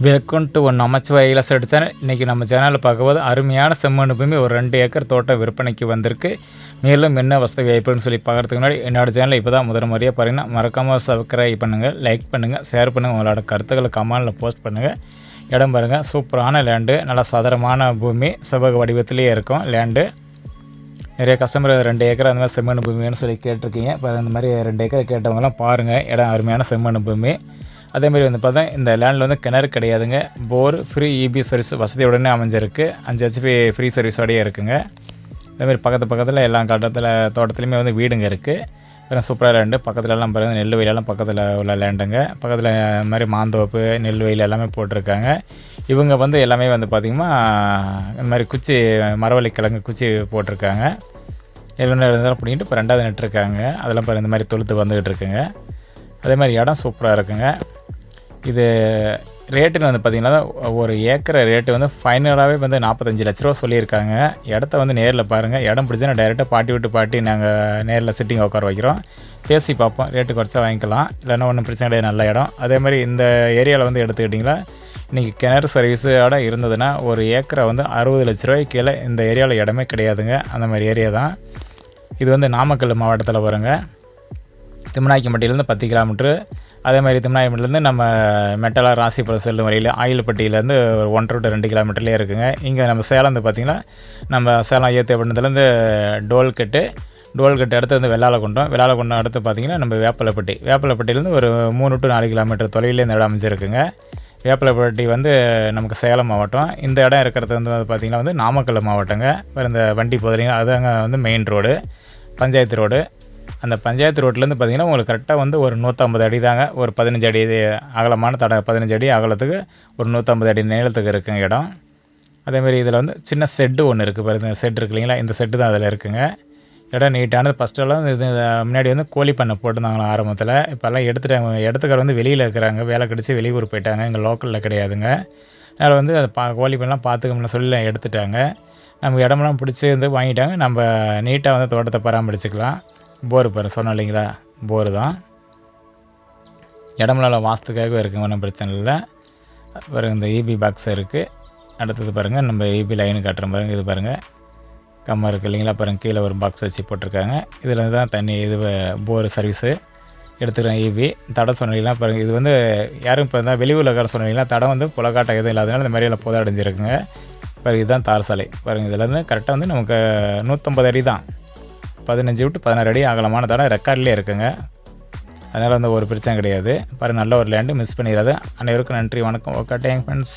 Welcome to one Namashivay இலசட் channel. இன்றைக்கி நம்ம சேனலில் பார்க்கும்போது அருமையான செம்மண் பூமி ஒரு ரெண்டு ஏக்கர் தோட்டம் விற்பனைக்கு வந்திருக்கு. மேலும் என்ன வசதி வாய்ப்புன்னு சொல்லி பார்க்குறதுக்கு முன்னாடி என்னோடய சேனலை இப்போ தான் முதல் முறையாக பாருங்கன்னா மறக்காமல் சப்ஸ்கிரைப் பண்ணுங்கள் லைக் பண்ணுங்கள் ஷேர் பண்ணுங்கள் உங்களோட கருத்துக்களை கமெண்டில் போஸ்ட் பண்ணுங்கள் இடம் பாருங்கள் சூப்பரான லேண்டு நல்லா சதுரமான பூமி செவ்வக வடிவத்திலேயே இருக்கும் லேண்டு நிறைய கஸ்டமர் ரெண்டு ஏக்கர் அந்த மாதிரி செம்மண் பூமின்னு சொல்லி கேட்டிருக்கீங்க. இப்போ அந்த மாதிரி ரெண்டு ஏக்கர் கேட்டவங்கலாம் பாருங்கள் இடம் அருமையான செம்மண் பூமி. அதேமாதிரி வந்து பார்த்தா இந்த லேண்டில் வந்து கிணறு கிடையாதுங்க. போர் ஃப்ரீ இபி சர்வீஸ் வசதியுடனே அமைஞ்சிருக்கு. அஞ்சு ஹெச்பி ஃப்ரீ சர்வீஸோடய இருக்குங்க. அதேமாதிரி பக்கத்து பக்கத்தில் எல்லா கட்டத்தில் தோட்டத்துலேயுமே வந்து வீடுங்க இருக்குது சூப்பராக லேண்டு பக்கத்துலலாம் பாருங்கள் நெல் வயலெல்லாம் பக்கத்தில் உள்ள லேண்டுங்க பக்கத்தில் மாதிரி மாந்தோப்பு நெல் வயல் எல்லாமே போட்டிருக்காங்க. இவங்க வந்து எல்லாமே வந்து பார்த்திங்கன்னா இந்த மாதிரி குச்சி மரவள்ளி கிழங்கு குச்சி போட்டிருக்காங்க. எல்லாம் இருந்தாலும் அப்படின்ட்டு இப்போ ரெண்டாவது நட்டுருக்காங்க அதெல்லாம் பாருங்கள் இந்த மாதிரி தொழுத்து வந்துக்கிட்டு இருக்குங்க. அதே மாதிரி இடம் சூப்பராக இருக்குங்க. இது ரேட்டுன்னு வந்து பார்த்திங்கன்னா ஒரு ஏக்கரை ரேட்டு வந்து ஃபைனலாகவே வந்து நாற்பத்தஞ்சு லட்ச ரூபா சொல்லியிருக்காங்க. இடத்த வந்து நேரில் பாருங்கள் இடம் பிடிச்சா டைரெக்டாக பாட்டி விட்டு பாட்டி நாங்கள் நேரில் சிட்டிங் உட்கார வைக்கிறோம். பேசி பார்ப்போம். ரேட்டு குறைச்சா வாங்கிக்கலாம். இல்லைன்னா ஒன்றும் பிரச்சனை கிடையாது. நல்ல இடம். அதே மாதிரி இந்த ஏரியாவில் வந்து எடுத்துக்கிட்டிங்களா இன்றைக்கி கிணறு சர்வீஸோட இருந்ததுன்னா ஒரு ஏக்கரை வந்து அறுபது லட்ச ரூபாய்க்கு கீழே இந்த ஏரியாவில் இடமே கிடையாதுங்க. அந்த மாதிரி ஏரியா தான். இது வந்து நாமக்கல் மாவட்டத்தில் வருங்க திம்மநாய்க்கம்பட்டியிலேருந்து பத்து கிலோமீட்ரு அதே மாதிரி திம்மநாயக்கம்பட்டிலேருந்து நம்ம மெட்டலா ராசிபுரம் செல்லும் வழியில் ஆயில்பட்டியிலேருந்து ஒரு ஒன்றரை டு ரெண்டு கிலோமீட்டர்லேயே இருக்குங்க. இங்கே நம்ம சேலம் வந்து பார்த்திங்கன்னா நம்ம சேலம் ஏத்தப்பட்டினத்துலேருந்து டோல்கட்டு டோல்கட்டு அடுத்து வந்து வெள்ளாளக்குண்டம் வெள்ளாளக்குண்டம் அடுத்து பார்த்திங்கன்னா நம்ம வேப்பலப்பட்டி. வேப்பலப்பட்டியிலேருந்து ஒரு மூணு டு நாலு கிலோமீட்டர் தொலைவில் இந்த இடம் அமைஞ்சிருக்குங்க. வேப்பலப்பட்டி வந்து நமக்கு சேலம் மாவட்டம். இந்த இடம் இருக்கிறது வந்து பார்த்திங்கன்னா வந்து நாமக்கல் மாவட்டங்க. இப்போ இந்த வண்டி போதுறீங்க அதுதாங்க வந்து மெயின் ரோடு பஞ்சாயத்து ரோடு அந்த பஞ்சாயத்து ரோட்லேருந்து பார்த்திங்கன்னா உங்களுக்கு கரெக்டாக வந்து ஒரு நூற்றம்பது அடி தாங்க. ஒரு பதினஞ்சு அடி அகலமான தட பதினஞ்சு அடி அகலத்துக்கு ஒரு நூற்றம்பது அடி நீளத்துக்கு இருக்குங்க இடம். அதேமாரி இதில் வந்து சின்ன செட்டு ஒன்று இருக்குது பாருங்க. செட் இருக்கு இல்லைங்களா? இந்த செட்டு தான் அதில் இருக்குங்க. இடம் நீட்டானது. ஃபஸ்ட்டெல்லாம் இது முன்னாடி வந்து கோழி பண்ணை போட்டிருந்தாங்களா ஆரம்பத்தில். இப்போல்லாம் எடுத்துட்டாங்க இடத்துக்கார வந்து வெளியில் இருக்கிறாங்க. வேலை கிடச்சி வெளியூர் போயிட்டாங்க. இங்கே லோக்கலில் கிடையாதுங்க. அதனால் வந்து அதை பா கோழி பண்ணலாம் பார்த்துக்கணும்னு சொல்லி எடுத்துட்டாங்க. நமக்கு இடமெல்லாம் பிடிச்சி வந்து வாங்கிட்டாங்க. நம்ம நீட்டாக வந்து தோட்டத்தை பராமரிச்சுக்கலாம். போர் பாரு சொன்னோம் இல்லைங்களா? போர் தான். இடமெல்லாம் வாஸ்துக்காகவே இருக்குங்க ஒன்றும் பிரச்சனை இல்லை. பாருங்கள் இந்த இபி பாக்ஸ் இருக்குது அடுத்தது பாருங்கள் நம்ம இபி லைனு காட்டுறோம் பாருங்கள் இது பாருங்கள் கம்மா இருக்குது இல்லைங்களா பாருங்கள் கீழே ஒரு பாக்ஸ் வச்சு போட்டிருக்காங்க. இதில் தான் தண்ணி இது போர் சர்வீஸு எடுத்துக்கிறேன் ஈபி தடை சொன்னீங்களா பாருங்கள் இது வந்து யாரும் இப்போ இருந்தால் வெளியூரில் இருக்கிற சொன்னீங்களா தடம் வந்து புலக்காட்டம் எதுவும் இல்லாதனால இந்த மாதிரியெல்லாம் போதை அடைஞ்சிருக்குங்க பாருங்கள் இதுதான் தார் சாலை பாருங்கள் இதில் இருந்து கரெக்டாக வந்து நமக்கு நூற்றம்பது அடி தான். பதினஞ்சு விட்டு பதினாறு அடி அகலமான தடம் ரெக்கார்ட்லேயே இருக்குங்க. அதனால் வந்து ஒரு பிரச்சனை கிடையாது. பாரு நல்ல ஒரு லேண்டு மிஸ் பண்ணிடாது அனைவருக்கும் நன்றி வணக்கம். Okay thank friends